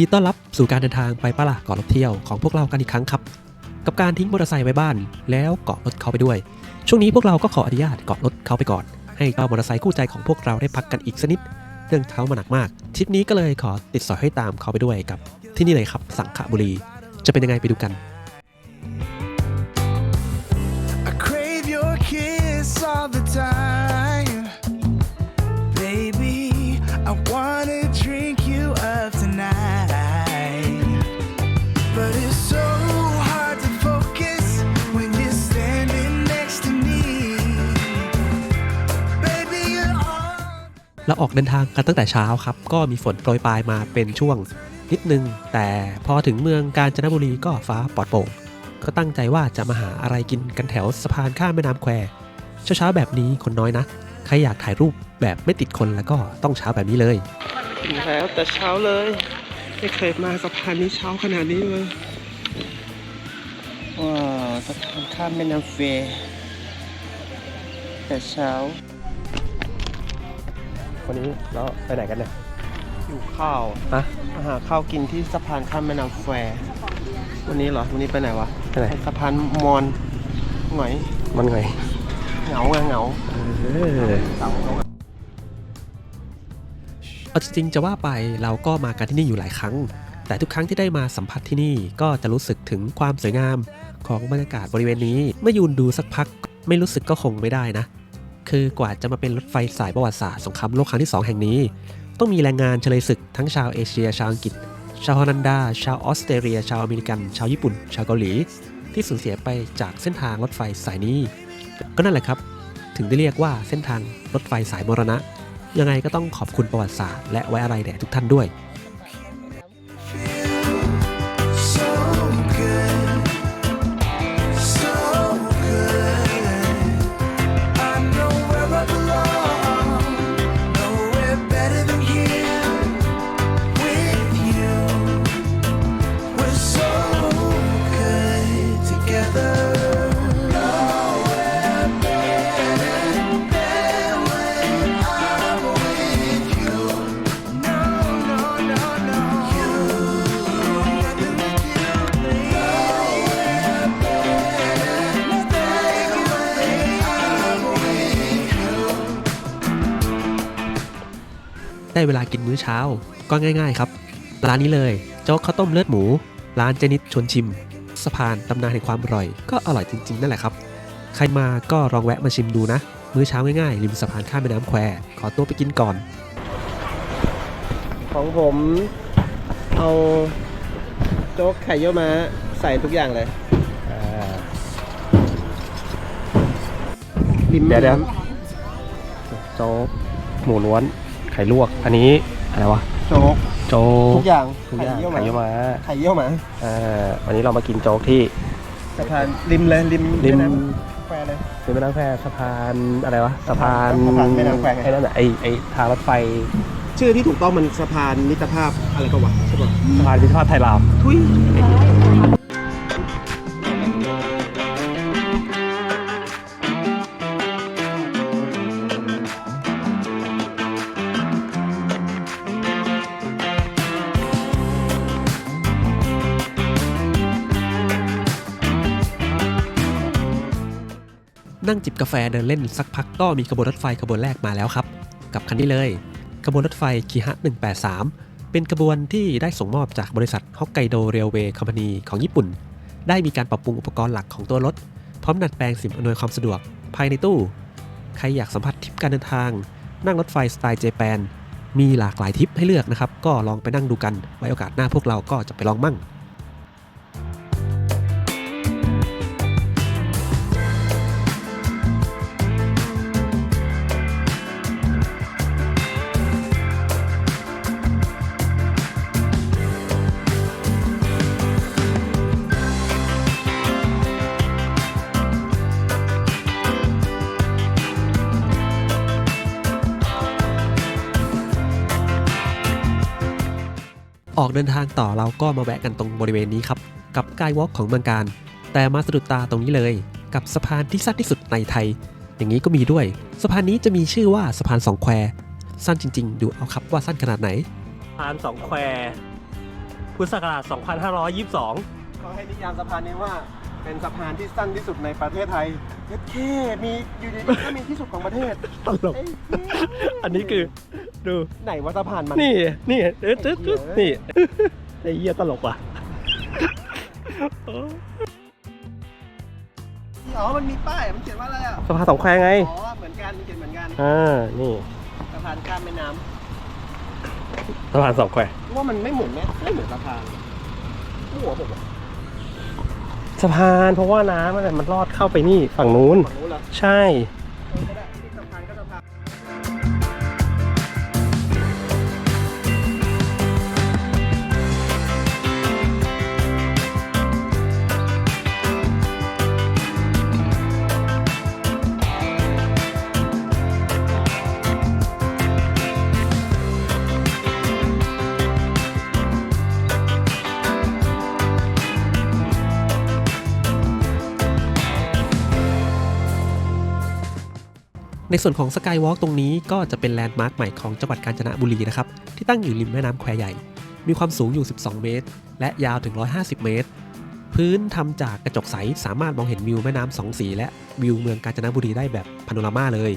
ินดีต้อนรับสู่การเดินทางไปปะละเกาะรถเที่ยวของพวกเรากันอีกครั้งครับ กับการทิ้งมอเตอร์ไซค์ไว้บ้าน แล้วเกาะรถเขาไปด้วย ช่วงนี้พวกเราก็ขออนุญาตเกาะรถเขาไปก่อน ให้เจ้ามอเตอร์ไซค์คู่ใจของพวกเราได้พักกันอีกสักนิดเรื่องเท้ามาหนักมากทริปนี้ก็เลยขอติดสอยให้ตามเขาไปด้วยกับที่นี่เลยครับ สังขบุรี จะเป็นยังไงไปดูกัน เราออกเดินทางกันตั้งแต่เช้าครับ ก็มีฝนโปรยปลายมาเป็นช่วงนิดนึง แต่พอถึงเมืองกาญจนบุรีก็ฟ้าปลอดโปร่งก็ตั้งใจว่าจะมาหาอะไรกินกันแถวสะพานข้ามแม่น้ำแควเช้าๆแบบนี้คนน้อยนะ ใครอยากถ่ายรูปแบบไม่ติดคนแล้วก็ต้องเช้าแบบนี้เลยถึงแล้วแต่เช้าเลย ไม่เคยมาสะพานนี้เช้าขนาดนี้เลยว้าวสะพานข้ามแม่น้ำเฟยแต่เช้า วันนี้เราไปไหนกันเนี่ยอยู่ข้าวฮะมาหาข้าวกินที่สะพานข้ามแม่น้ำแคววันนี้เหรอ วันนี้ไปไหนวะไปไหนสะพานมอนหงอยมันไงเหงาไงเหงาเออเอาจริงๆจะว่าไปเราก็มากันที่นี่อยู่หลายครั้ง แต่ทุกครั้งที่ได้มาสัมผัสที่นี่ก็จะรู้สึกถึงความสวยงามของบรรยากาศบริเวณนี้เมื่อยืนดูสักพัก ไม่รู้สึกก็คงไม่ได้นะ คือกว่าจะมาเป็นรถไฟสายประวัติศาสตร์สงครามโลกครั้งที่ 2 แห่งนี้ ต้องมีแรงงานเฉลยศึกทั้งชาวเอเชีย ชาวอังกฤษ ชาวฮอลันดา ชาวออสเตรเลีย ชาวอเมริกัน ชาวญี่ปุ่น ชาวเกาหลี ที่สูญเสียไปจากเส้นทางรถไฟสายนี้ ก็นั่นแหละครับ ถึงได้เรียกว่าเส้นทางรถไฟสายมรณะ ยังไงก็ต้องขอบคุณประวัติศาสตร์และไว้อะไรแด่ทุกท่านด้วย ได้เวลากินมื้อเช้า ก็ง่ายๆครับ ร้านนี้เลยโจ๊กข้าวต้มเลือดหมู ร้านเจนิดชวนชิมสะพานตำนานแห่งความอร่อย ก็อร่อยจริงๆนั่นแหละครับ ใครมาก็ลองแวะมาชิมดูนะ มื้อเช้าง่ายๆริมสะพานข้ามแม่น้ำแควขอตัวไปกินก่อน ของผมเอาโจ๊กไข่เยี่ยวม้าใส่ทุกอย่างเลยอ่าริมเดี๋ยวแม่เดี๋ยวน้โจ๊กหมูล้วน ไข่ลวก อันนี้อะไรวะำโจ๊กโจ๊กทุกอย่างทุกอย่างไข่ไข่เยี่เยี่ยยววม้าม้าไข่เยี่ยวม้าอ่าวันนี้เรามากินโจ๊กที่สะพานริมเลยริมริมแน้ำแควเลยริมแม่น้ำแควสะพานอะไรวะสะพานสะพานแม่น้ำแควไงไอ้นั่นน่ะไอ้ไอ้ทางรถไฟ ชื่อที่ถูกต้องมันสะพานมิตรภาพอะไรก็วะใช่ป่ะสะพานพิพิธภัณฑ์ไทยลาวทุย นั่งจิบกาแฟเดินเล่นสักพักก็มีขบวนรถไฟขบวนแรกมาแล้วครับ กับคันนี้เลย ขบวนรถไฟคีฮะ 183 เป็นขบวนที่ได้ส่งมอบจากบริษัทฮอกไกโดเรลเวย์คอมพานีของญี่ปุ่น ได้มีการปรับปรุงอุปกรณ์หลักของตัวรถ พร้อมดัดแปลงสิ่งอำนวยความสะดวก ภายในตู้ ใครอยากสัมผัสทริปการเดินทาง นั่งรถไฟสไตล์เจแปนมีหลากหลายทริปให้เลือกนะครับ ก็ลองไปนั่งดูกัน ไว้โอกาสหน้าพวกเราก็จะไปลองมั่ง ออกเดินทางต่อเราก็มาแวะกันตรงบริเวณนี้ครับ กับกายวอล์กของเมืองการ แต่มาสะดุดตาตรงนี้เลย กับสะพานที่สั้นที่สุดในไทย อย่างนี้ก็มีด้วย สะพานนี้จะมีชื่อว่าสะพานสองแควสั้นจริง ๆ ดูเอาครับว่าสั้นขนาดไหนสะพานสองแควพุทธศักราช2522 เขาให้นิยามสะพานนี้ว่า เป็นสะพานที่สั้นที่สุดในประเทศไทยเย็ดแค่มีอยู่ดีๆก็มีที่สุดของประเทศตลก เอ้ยอันนี้คือดู ไหนว่าสะพานมัน นี่ นี่เอ๊ะตึ๊ดตึ๊ดนี่ ไอ้เหี้ยตลกว่ะอ๋อ มันมีป้าย มันเขียนว่าอะไรอะสะพานสองแควไง อ๋อ เหมือนกันมันเขียนเหมือนกันอ่า นี่สะพานข้ามแม่น้สะพานสองแควำว่ามันไม่เหมือนแม่ไม่เหมือนสะพานหัวผมอะ สะพานเพราะว่าน้ำมันมันรอดเข้าไปนี่ฝั่งนู้น ฝั่งนู้นเหรอ ใช่ ในส่วนของสกายวอล์กตรงนี้ก็จะเป็นแลนด์มาร์คใหม่ของจังหวัดกาญจนบุรีนะครับที่ตั้งอยู่ริมแม่น้ำแควใหญ่ มีความสูงอยู่ 12 เมตร และยาวถึง 150 เมตร พื้นทำจากกระจกใสสามารถมองเห็นวิวแม่น้ำสองสี และวิวเมืองกาญจนบุรีได้แบบพาโนรามาเลย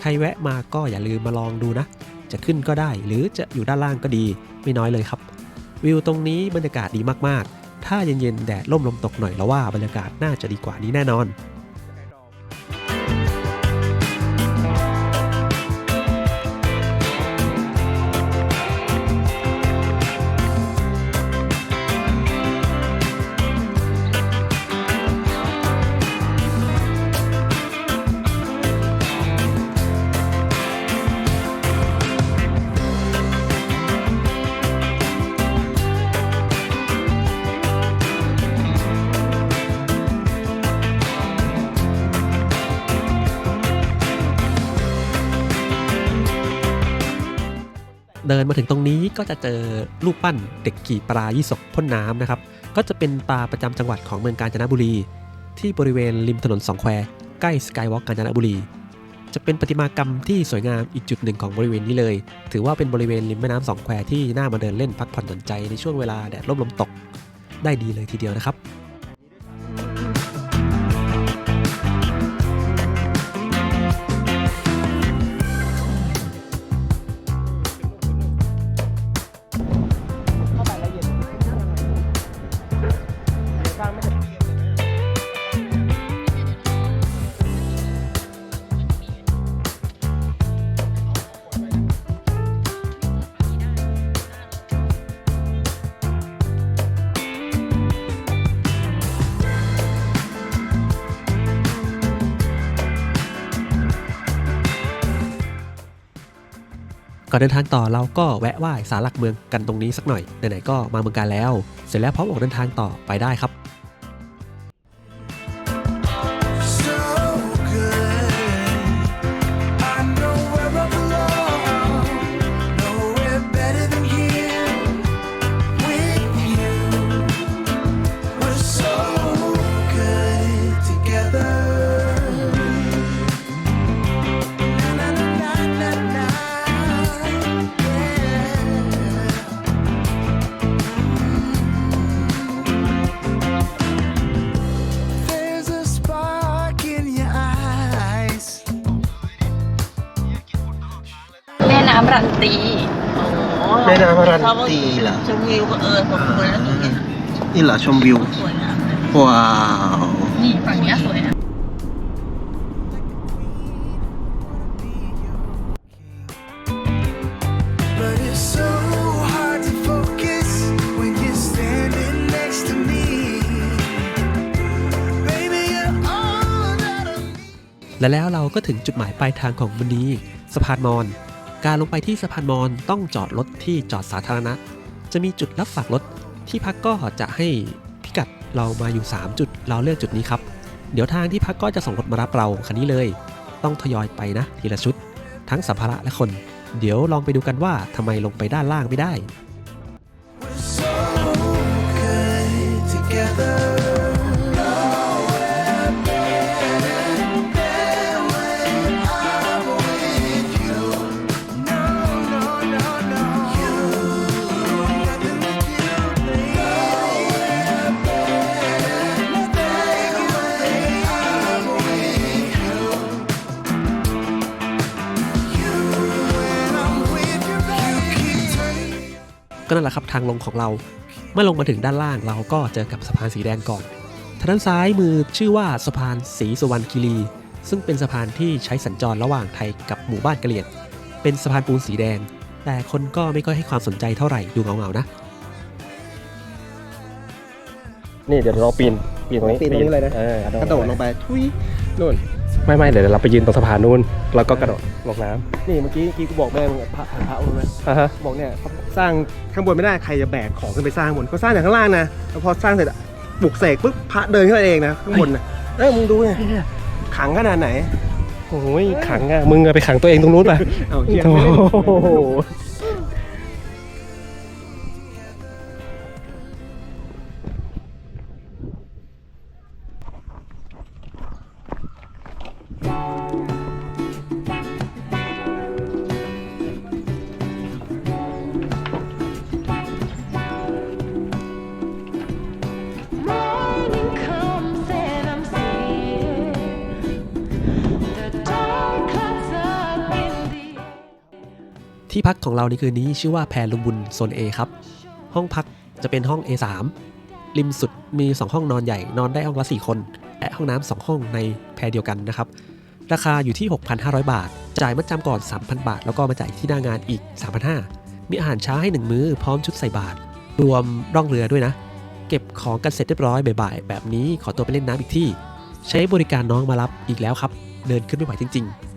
ใครแวะมาก็อย่าลืมมาลองดูนะ จะขึ้นก็ได้หรือจะอยู่ด้านล่างก็ดีไม่น้อยเลยครับ วิวตรงนี้บรรยากาศดีมากๆ ถ้าเย็นๆแดดร่มลมตกหน่อยแล้วว่าบรรยากาศน่าจะดีกว่านี้แน่นอน ดินมาถึงตรงนี้ก็จะเจอรูปปั้นเด็กขี่ปลายี่สกพ่นน้ำนะครับ ก็จะเป็นปลาประจำจังหวัดของเมืองกาญจนบุรี ที่บริเวณริมถนนสองแควใกล้สกายวอล์กกาญจนบุรี จะเป็นประติมากรรมที่สวยงามอีกจุดหนึ่งของบริเวณนี้เลย ถือว่าเป็นบริเวณริมแม่น้ำสองแควที่น่ามาเดินเล่นพักผ่อนหย่อนใจในช่วงเวลาแดดร่มลมตก ได้ดีเลยทีเดียวนะครับ ก่อนเดินทางต่อเราก็แวะไหว้สารหลักเมืองกันตรงนี้สักหน่อยไหนๆก็มาเมืองการแล้ว เสร็จแล้วพร้อมออกเดินทางต่อไปได้ครับ แม่น้ำรันตีแม่น้ำรันตีเหรอ ชมวิวก็เออผมสวยแล้วนี่นี่เหรอชมวิว สวยงามเลยว้าว นี่ฝั่งเนี้ยสวยนะ But it's so hard to focus when you're standing next to me. Baby, you're all that I need. และแล้วเราก็ถึงจุดหมายปลายทางของวันนี้ สะพานมอญ การลงไปที่สะพานมอญต้องจอดรถที่จอดสาธารณะ จะมีจุดรับฝากรถที่พักก็จะให้พิกัดเรามาอยู่ 3 จุดเราเลือกจุดนี้ครับ เดี๋ยวทางที่พักก็จะส่งรถมารับเราคันนี้เลย ต้องทยอยไปนะทีละชุด ทั้งสัมภาระและคน เดี๋ยวลองไปดูกันว่าทำไมลงไปด้านล่างไม่ได้ We're so good together. นั่นแหละครับทางลงของเราเมื่อลงมาถึงด้านล่างเราก็เจอกับสะพานสีแดงก่อนทางด้านซ้ายมือชื่อว่าสะพานศรีสุวรรณคีรี ซึ่งเป็นสะพานที่ใช้สัญจรระหว่างไทยกับหมู่บ้านกะเหรี่ยงเป็นสะพานปูนสีแดง แต่คนก็ไม่ค่อยให้ความสนใจเท่าไหร่ดูเงาๆนะ นี่เดี๋ยวเราปีนปีนตรงนี้ปีนตรงนี้เลยนะ เออกระโดดลงไปทุยนู่น ไม่ไม่เดี๋ยวเราไปยืนตรงสะพานนู้นแล้วก็กระโดดลงน้นี่เมื่อกี้เมื่อกี้กูบอกแม่มึงอะพระพระองค์นะำอ่าฮะ บอกเนี่ยเขาสร้างข้างบนไม่ได้ใครจะแบกของขึ้นไปสร้างข้างบนเขาสร้างจากข้างล่างนะแล้วพอสร้างเสร็จอะปลุกเสกปุ๊บพระเดินขึ้นมาเองนะข้างบนนะเออมึงดูเนี่ยขังขนาดไหน โอ้ยขังอะ มึงอะไปขังตัวเองตรงนู้นป่ะ เอาเฮียโอ้ไม่เล่นโห ที่พักของเราในคืนนี้ชื่อว่าแพรลุงบุญโซน A ครับ ห้องพักจะเป็นห้อง A3 ริมสุดมี 2 ห้องนอนใหญ่นอนได้ห้องละ4คน และห้องน้ำ2ห้องในแพรเดียวกันนะครับ ราคาอยู่ที่ 6,500 บาท จ่ายมัดจำก่อน 3,000 บาท แล้วก็มาจ่ายที่หน้างานอีก 3,500 มีอาหารเช้าให้ 1 มื้อพร้อมชุดใส่บาตรรวมร่องเรือด้วยนะ เก็บของกันเสร็จเรียบร้อยบ่ายๆแบบนี้ขอตัวไปเล่นน้ำอีกที่ ใช้บริการน้องมารับอีกแล้วครับ เดินขึ้นไม่ไหวจริง ๆ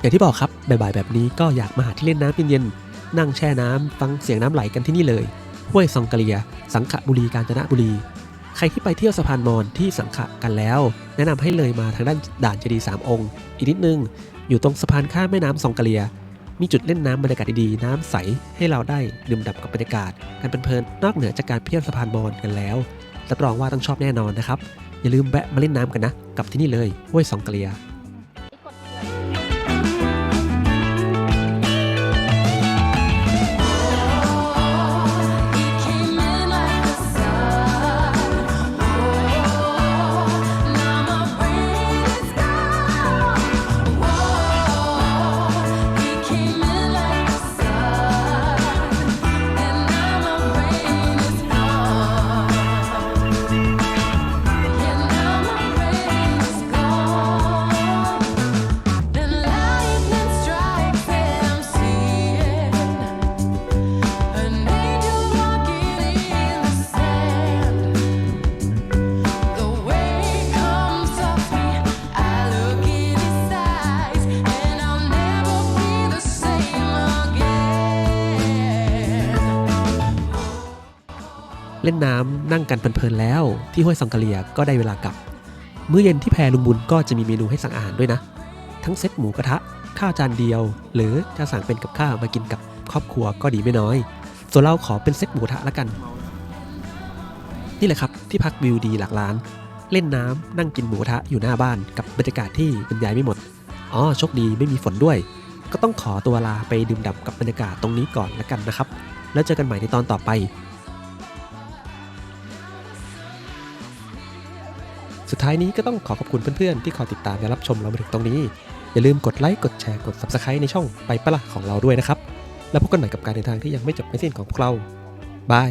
อย่างที่บอกครับบ่ายๆแบบนี้ก็อยากมาหาที่เล่นน้ำเย็นๆนั่งแช่น้ำฟังเสียงน้ำไหลกันที่นี่เลยห้วยซองกะเลีย สังขบุรีกาญจนบุรี ใครที่ไปเที่ยวสะพานมอญที่สังขะกันแล้ว แนะนำให้เลยมาทางด้านด่านเจดีย์สามองค์ อีกนิดนึง อยู่ตรงสะพานข้ามแม่น้ำซองกะเลีย มีจุดเล่นน้ำบรรยากาศดีๆ น้ำใสให้เราได้ดื่มด่ำกับบรรยากาศกันเพลินๆนอกเหนือจากการเที่ยวสะพานมอญกันแล้วรับรองว่าต้องชอบแน่นอนนะครับอย่าลืมแวะมาเล่นน้ำกันนะ กับที่นี่เลยห้วยซองกะเลีย ล่นน้ำนั่งกันเพลินๆแล้ว ที่ห้วยซองกะเลียก็ได้เวลากลับ มื้อเย็นที่แพรลุงบุญก็จะมีเมนูให้สั่งอาหารด้วยนะ ทั้งเซตหมูกระทะ ข้าวจานเดียว หรือจะสั่งเป็นกับข้าวมากินกับครอบครัวก็ดีไม่น้อย ส่วนเราขอเป็นเซตหมูกระทะละกัน นี่แหละครับที่พักวิวดีหลักล้าน เล่นน้ำนั่งกินหมูกระทะอยู่หน้าบ้านกับบรรยากาศที่บรรยายไม่หมดอ๋อโชคดีไม่มีฝนด้วย ก็ต้องขอตัวลาไปดื่มด่ำกับบรรยากาศตรงนี้ก่อนละกันนะครับ แล้วเจอกันใหม่ในตอนต่อไปายนี้ก็ต้องขอขอบคุณเพื่อนๆ ที่คอยติดตามและรับชมเรามาถึงตรงนี้ อย่าลืมกดไลค์กดแชร์กด Subscribe ในช่องไปปะละของเราด้วยนะครับ แล้วพบกันใหม่กับการเดินทางที่ยังไม่จบไม่สิ้นของพวกเราบาย